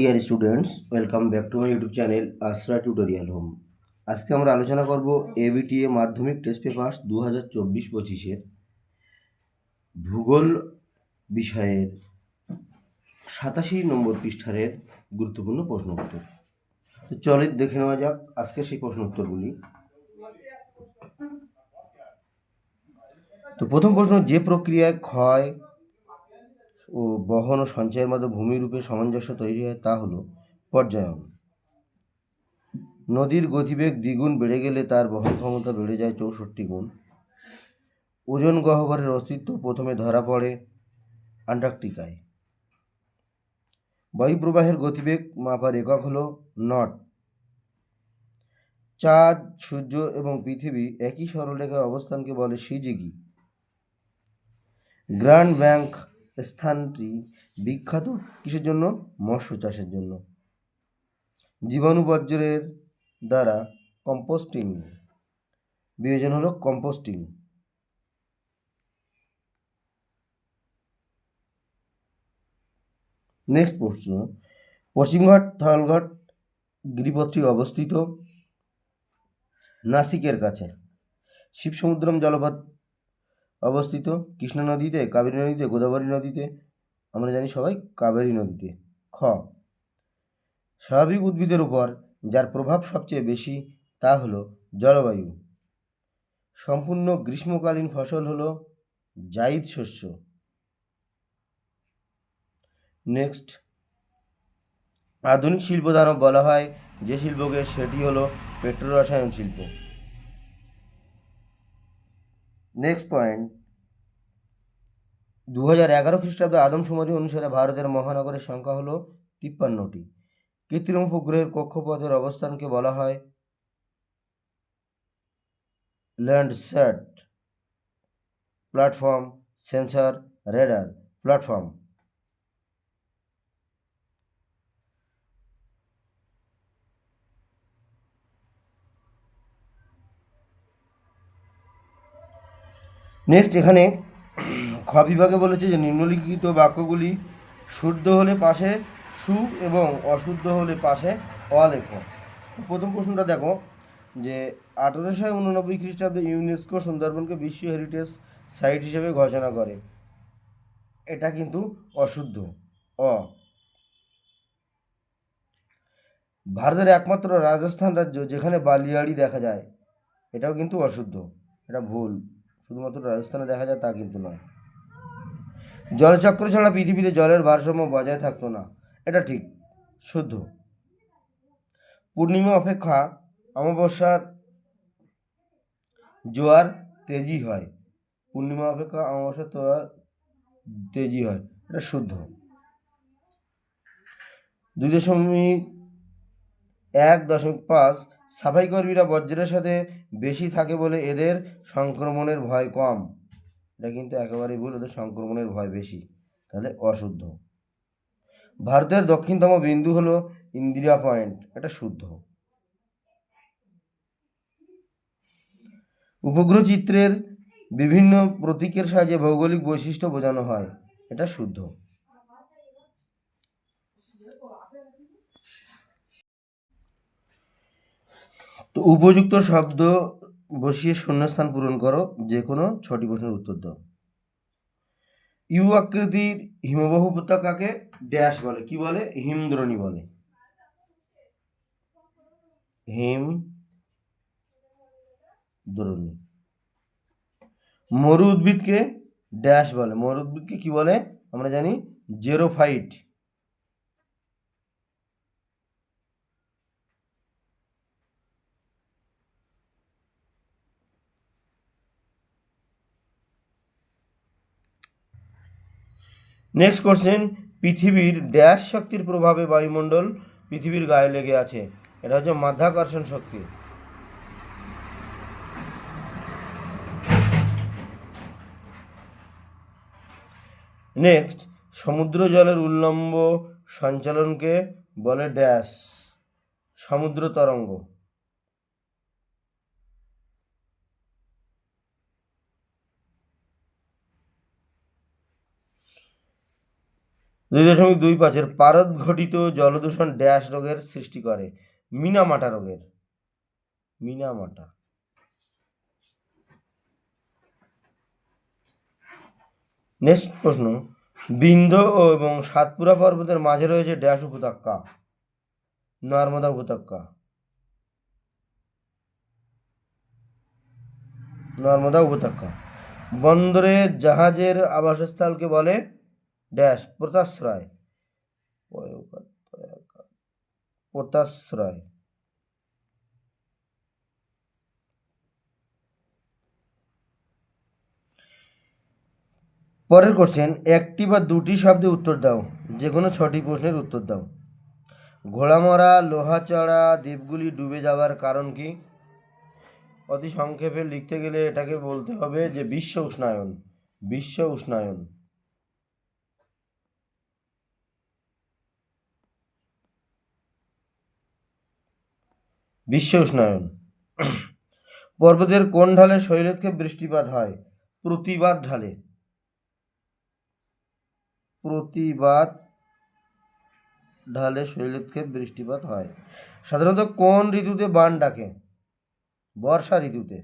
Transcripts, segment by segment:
Dear students welcome back to my YouTube channel Ashra tutorial home আজকে আমরা আলোচনা করব এবিটিএ মাধ্যমিক টেস্ট পেপার দু হাজার চব্বিশ ভূগোল বিষয়ের সাতাশি নম্বর পৃষ্ঠারের গুরুত্বপূর্ণ প্রশ্ন উত্তর তো চলে দেখে নেওয়া যাক আজকে সেই প্রশ্ন উত্তরগুলি তো প্রথম প্রশ্ন, যে প্রক্রিয়ায় ক্ষয় ও বহন ও সঞ্চয়ের মধ্যে ভূমিরূপে সামঞ্জস্য তৈরি হয়, তা হলো পর্যায়ন নদীর গতিবেগ দ্বিগুণ বেড়ে গেলে তার বহন ক্ষমতা বেড়ে যায় চৌষট্টি গুণ। ওজন গহ্বরের অস্তিত্ব প্রথমে ধরা পড়ে আন্টার্কটিকায়। বায়ুপ্রবাহের গতিবেগ মাপার একক হলো নট। চাঁদ, সূর্য এবং পৃথিবী একই সরলরেখায় অবস্থানকে বলে সিজিগি। গ্র্যান্ড ব্যাংক স্থানটি বিখ্যাত কিসের জন্য? মৎস্য চাষের জন্য। জীবাণু বর্জ্যের দ্বারা কম্পোস্টিং। বিয়োজন হলো কম্পোস্টিং। নেক্সট প্রশ্ন। পশ্চিমঘাট, থালঘাট, গিরিপথটি অবস্থিত নাসিকের কাছে। শিবসমুদ্রম জলপথ অবস্থিত কৃষ্ণা নদীতে, কাবেরী নদীতে, গোদাবরী নদীতে, আমরা জানি সবাই কাবেরী নদীতে। খ। স্বাভাবিক উদ্ভিদের উপর যার প্রভাব সবচেয়ে বেশি তা হলো জলবায়ু। সম্পূর্ণ গ্রীষ্মকালীন ফসল হলো জাইদ শস্য। নেক্সট। আধুনিক শিল্প দানব বলা হয় যে শিল্পকে সেটি হলো পেট্রো রসায়ন শিল্প। নেক্সট পয়েন্ট দু হাজার এগারো খ্রিস্টাব্দে আদমশুমারি অনুসারে ভারতের মহানগরের সংখ্যা হলো তিপ্পান্নটি। কৃত্রিম উপগ্রহের কক্ষপথের অবস্থানকে বলা হয় Landsat platform sensor radar platform next এখানে খ বিভাগে বলেছে যে নিম্নলিখিত বাক্যগুলি শুদ্ধ হলে পাশে সু এবং অশুদ্ধ হলে পাশে অলেখ। প্রথম প্রশ্নটা দেখো, যে আঠারোশো উননব্বই খ্রিস্টাব্দে ইউনেস্কো সুন্দরবনকে বিশ্ব হেরিটেজ সাইট হিসেবে ঘোষণা করে। এটা কিন্তু অশুদ্ধ। অ। ভারতের একমাত্র রাজস্থান রাজ্য যেখানে বালিয়াড়ি দেখা যায়, এটাও কিন্তু অশুদ্ধ। এটা ভুল। শুধুমাত্র রাজস্থানে দেখা যায় তা কিন্তু নয়। জলচক্র ছাড়া পৃথিবীতে জলের ভারসাম্য বজায় থাকতো না। এটা ঠিক, শুদ্ধ। পূর্ণিমা অপেক্ষা অমাবস্যার জোয়ার তেজি হয়। পূর্ণিমা অপেক্ষা অমাবস্যার জোয়ার তেজি হয়। এটা শুদ্ধ। দুই দশমিক এক দশমিক পাঁচ সাফাই কর্মীরা বজ্রের সাথে বেশি থাকে বলে এদের সংক্রমণের ভয় কম। এটা কিন্তু একেবারেই ভুল, ওদের সংক্রমণের ভয় বেশি, তাহলে অশুদ্ধ। ভারতের দক্ষিণতম বিন্দু হলো ইন্দিরা পয়েন্ট, এটা শুদ্ধ। উপগ্রহ চিত্রের বিভিন্ন প্রতীকের সাহায্যে ভৌগোলিক বৈশিষ্ট্য বোঝানো হয়, এটা শুদ্ধ। তো উপযুক্ত শব্দ বসিয়ে শূন্যস্থান পূরণ করো যে কোনো ছটি প্রশ্নের উত্তর দাও। ইউ আকৃতির হিমবাহ উপত্যকাকে ড্যাশ বলে। কি বলে? হিমদ্রণী বলে। হিম দ্রোণী মরু উদ্ভিদকে ড্যাশ বলে। মরু উদ্ভিদকে কি বলে? আমরা জানি জেরোফাইট। নেক্সট কোশ্চেন পৃথিবীর ড্যাশ শক্তির প্রভাবে বায়ুমণ্ডল পৃথিবীর গায়ে লেগে আছে। এটা হচ্ছে মাধ্যাকর্ষণ শক্তি। নেক্সট সমুদ্র জলের উল্লম্ব সঞ্চালনকে বলে ড্যাশ সমুদ্র তরঙ্গ। দুই দশমিক দুই পাঁচের পারদ ঘটিত জলদূষণ ড্যাশ রোগের সৃষ্টি করে। মিনামাটা রোগের। মিনামাটা। নেক্সট প্রশ্ন। বিন্ধ এবং সাতপুরা পর্বতের মাঝে রয়েছে ড্যাশ উপত্যকা। নর্মদা উপত্যকা। নর্মদা উপত্যকা। বন্দরে জাহাজের আবাসস্থলকে বলে ড্যাশ পোতাশ্রয় পোতাশ্রয় পরের কোশ্চেন একটি বা দুটি শব্দে উত্তর দাও। যে কোনো ছটি প্রশ্নের উত্তর দাও। ঘোড়ামরা, লোহাচড়া, দ্বীপগুলি ডুবে যাওয়ার কারণ কি? অতি সংক্ষেপে লিখতে গেলে এটাকে বলতে হবে যে বিশ্ব উষ্ণায়ন। বিশ্ব উষ্ণায়ন। বিশ্ব উষ্ণায়ন। পর্বতের কোন ঢালে শৈলক্ষে বৃষ্টিপাত হয়? প্রতিবাদ ঢালে। প্রতিবাদ ঢালে শৈলক্ষেপ বৃষ্টিপাত হয়। সাধারণত কোন ঋতুতে বান ডাকে? বর্ষা ঋতুতে।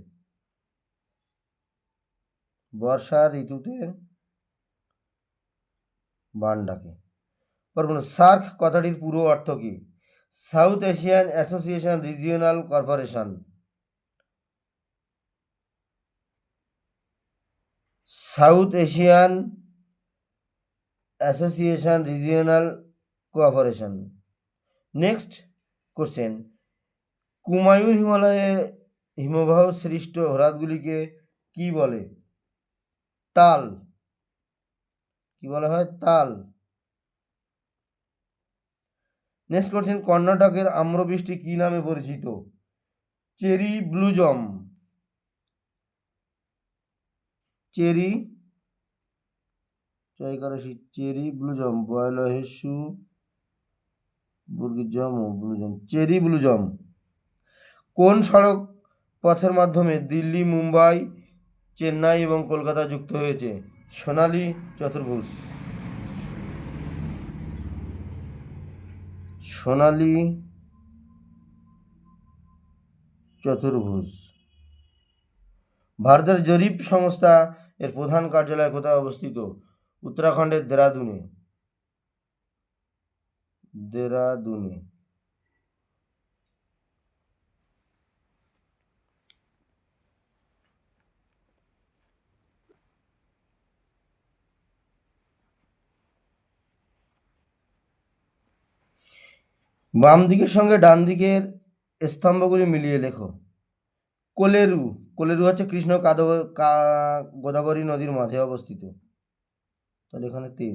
বর্ষা ঋতুতে বান ডাকে। সার্ক কথাটির পুরো অর্থ কি? South Asian Association Regional Corporation. South Asian Association Regional Cooperation next question. Kumaon হিমালয়ে হিমবাহ সৃষ্ট হ্রদগুলিকে কি বলে? তাল। কি বলা হয়? তাল। নেক্সট কোশ্চেন কর্ণাটকের আম্রবৃষ্টি কি নামে পরিচিত? Cherry blossom. চেরি চয়কারসি চেরি ব্লুজম বয়ল হেসু বুর্গির জম ও ব্লুজম। Cherry blossom. কোন সড়ক পথের মাধ্যমে দিল্লি, মুম্বাই, চেন্নাই এবং কলকাতা যুক্ত হয়েছে? সোনালী, চতুর্ভুজ। সোনালী চতুর্ভুজ। ভারতের জরিপ সংস্থা এর প্রধান কার্যালয় কোথায় অবস্থিত? উত্তরাখণ্ডের দেরাদুনে। দেরাদুনে। বাম দিকের সঙ্গে ডান দিকের স্তম্ভগুলি মিলিয়ে লেখো। কোলেরু কোলেরু হচ্ছে কৃষ্ণ কাদব গোদাবরী নদীর মাঝে অবস্থিত। তাহলে এখানে তিন।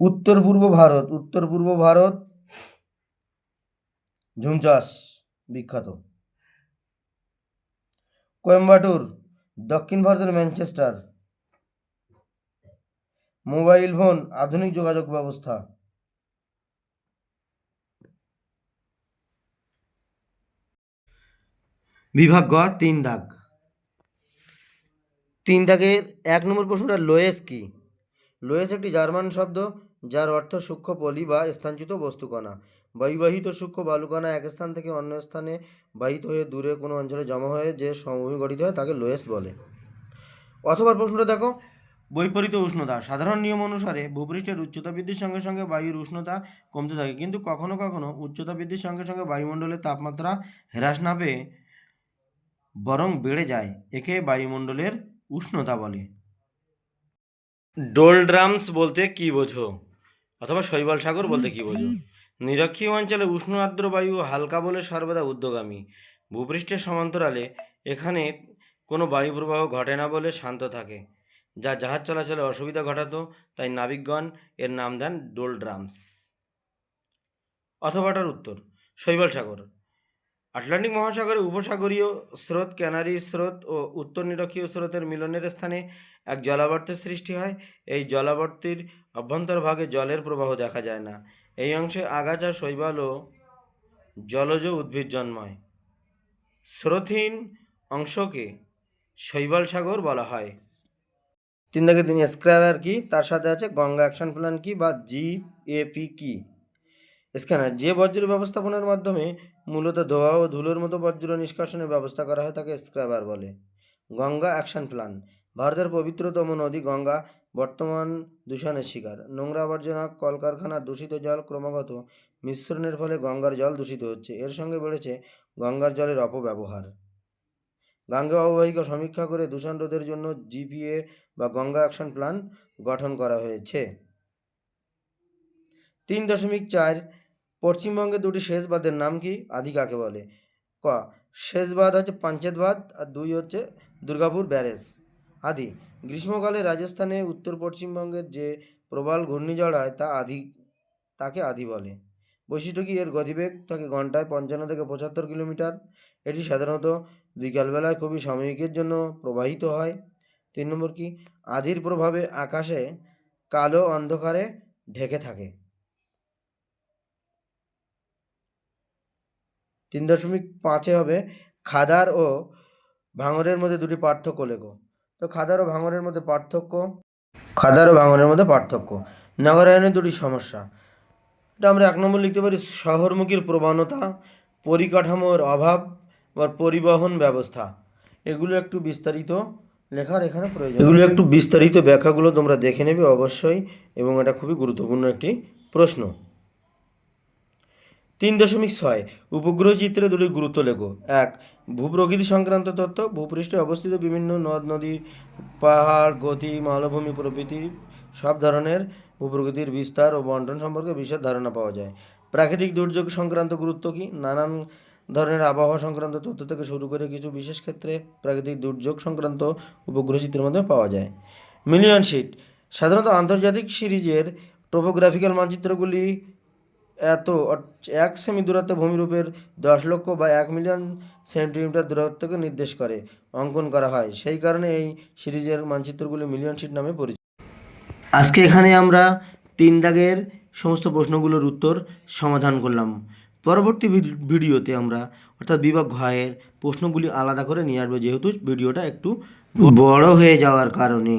উত্তর পূর্ব ভারত, উত্তর পূর্ব ভারত ঝুম চাষ বিখ্যাত। কোয়েম্বাটুর, দক্ষিণ ভারতের ম্যানচেস্টার। মোবাইল ফোন, আধুনিক যোগাযোগ ব্যবস্থা। বিভাগ গ তিন দাগ। তিন দাগের এক নম্বর প্রশ্নটা লোয়েস কি? লোয়েস একটি জার্মান শব্দ যার অর্থ সূক্ষ্ম পলি বা স্থানচ্যুত বস্তুকণা। বায়ুবাহিত সূক্ষ্ম বালুকণা এক স্থান থেকে অন্য স্থানে বাহিত হয়ে দূরে কোনো অঞ্চলে জমা হয়ে যে সমভূমি গঠিত হয় তাকে লোয়েস বলে। অথবা প্রশ্নটা দেখো। বৈপরীত উষ্ণতা সাধারণ নিয়ম অনুসারে ভূপৃষ্ঠের উচ্চতা বৃদ্ধির সঙ্গে সঙ্গে বায়ুর উষ্ণতা কমতে থাকে কিন্তু কখনো কখনো উচ্চতা বৃদ্ধির সঙ্গে সঙ্গে বায়ুমণ্ডলের তাপমাত্রা হ্রাস না পেয়ে বরং বেড়ে যায়, একে বায়ুমণ্ডলের উষ্ণতা বলে। ডোলড্রামস বলতে কি বোঝো? অথবা শৈবাল সাগর বলতে কি বোঝো? নিরক্ষীয় অঞ্চলে উষ্ণ আর্দ্র বায়ু হালকা বলে সর্বদা উদ্যোগামী। ভূপৃষ্ঠের সমান্তরালে এখানে কোনো বায়ু প্রবাহ ঘটে না বলে শান্ত থাকে, যা জাহাজ চলাচলে অসুবিধা ঘটাতো, তাই নাবিকগণ এর নাম দেন ডোলড্রামস। অথবাটার উত্তর, শৈবাল সাগর। আটলান্টিক মহাসাগরে উপসাগরীয় স্রোত ক্যানারি স্রোত ও উত্তর নিরক্ষীয় স্রোতের মিলনের স্থানে এক জলাবর্তের সৃষ্টি হয়। এই জলাবর্তির অভ্যন্তরভাগে জলের প্রবাহ দেখা যায় না। এই অংশে আগাছা, শৈবাল ও জলজ উদ্ভিদ জন্মায়। স্রোতহীন অংশকে শৈবাল সাগর বলা হয়। তিন দাগে তিন স্ক্র্যাবার কি? তার সাথে আছে গঙ্গা অ্যাকশন প্ল্যান কি বা জি জিএপি কি? স্ক্যানার যে বজ্র ব্যবস্থাপনার মাধ্যমে মূলত ধোয়া ও ধুলোর মতো বজ্র নিষ্কাশনের ব্যবস্থা করা হয় তাকে স্ক্র্যাবার বলে। Ganga action plan. ভারতের পবিত্রতম নদী গঙ্গা, বর্তমান দূষণের শিকার। নোংরা আবর্জনা কলকারখানার দূষিত জল ক্রমাগত মিশ্রণের ফলে গঙ্গার জল দূষিত হচ্ছে। এর সঙ্গে বেড়েছে গঙ্গার জলের অপব্যবহার। গাঙ্গে অববাহিকা সমীক্ষা করে দূষণ রোধের জন্য জিপিএ বা গঙ্গা অ্যাকশন প্ল্যান গঠন করা হয়েছে। তিন দশমিক চার পশ্চিমবঙ্গের দুটি সেচ বাঁধের নাম কি? আদি কাকে বলে? ক সেচ বাঁধ হচ্ছে পাঞ্চেত আর দুই হচ্ছে দুর্গাপুর ব্যারেজ। আদি, গ্রীষ্মকালে রাজস্থানে উত্তর পশ্চিমবঙ্গের যে প্রবল ঘূর্ণিঝড় হয় তা আদি, তাকে আদি বলে। বৈশিষ্ট্য কি? এর গতিবেগ থাকে ঘন্টায় পঞ্চান্ন থেকে পঁচাত্তর কিলোমিটার। এটি সাধারণত বিকালবেলায় খুবই সাময়িকের জন্য প্রবাহিত হয়। তিন নম্বর কি? আদির প্রভাবে আকাশে কালো অন্ধকারে ঢেকে থাকে। তিন দশমিক পাঁচে হবে খাদার ও ভাঙরের মধ্যে দুটি পার্থক্য লেখো। তো খাদার ও ভাঙরের মধ্যে পার্থক্য, খাদার ও ভাঙরের মধ্যে পার্থক্য। নগরায়নের দুটি সমস্যা। এটা আমরা এক নম্বর লিখতে পারি, শহরমুখীর প্রবণতা, পরিকাঠামোর অভাব, বা পরিবহন ব্যবস্থা। এগুলো একটু বিস্তারিত লেখার এখানে প্রয়োজন এগুলো একটু বিস্তারিত ব্যাখ্যাগুলো তোমরা দেখে নেবে অবশ্যই, এবং এটা খুবই গুরুত্বপূর্ণ একটি প্রশ্ন। তিন দশমিক ছয়, উপগ্রহ চিত্রে দুটি গুরুত্ব লেখো। এক, ভূপ্রকৃতি সংক্রান্ত তথ্য, ভূপৃষ্ঠে অবস্থিত বিভিন্ন নদ, নদী, পাহাড়, গতি, মালভূমি, প্রভৃতি, সব ধরনের ভূপ্রকৃতির বিস্তার ও বন্টন সম্পর্কে বিশেষ ধারণা পাওয়া যায়। প্রাকৃতিক দুর্যোগ সংক্রান্ত গুরুত্ব কি? নানান ধরনের আবহাওয়া সংক্রান্ত তথ্য থেকে শুরু করে কিছু বিশেষ ক্ষেত্রে প্রাকৃতিক দুর্যোগ সংক্রান্ত উপগ্রহ চিত্রের মধ্যে পাওয়া যায়। মিলিয়ন শিট, সাধারণত আন্তর্জাতিক সিরিজের টোপোগ্রাফিক্যাল মানচিত্রগুলি এত এক সেমি দূরত্ব ভূমিরূপের দশ লক্ষ বা এক মিলিয়ন সেন্টিমিটার দূরত্বকে নির্দেশ করে অঙ্কন করা হয়। সেই কারণে এই সিরিজের মানচিত্রগুলি মিলিয়ন শিট নামে পরিচিত। আজকে এখানে আমরা তিন দাগের সমস্ত প্রশ্নগুলোর উত্তর সমাধান করলাম। পরবর্তী ভিডিওতে আমরা অর্থাৎ বিভাগ ঘয়ের প্রশ্নগুলি আলাদা করে নিয়ে আসব যেহেতু ভিডিওটা একটু বড় হয়ে যাওয়ার কারণে।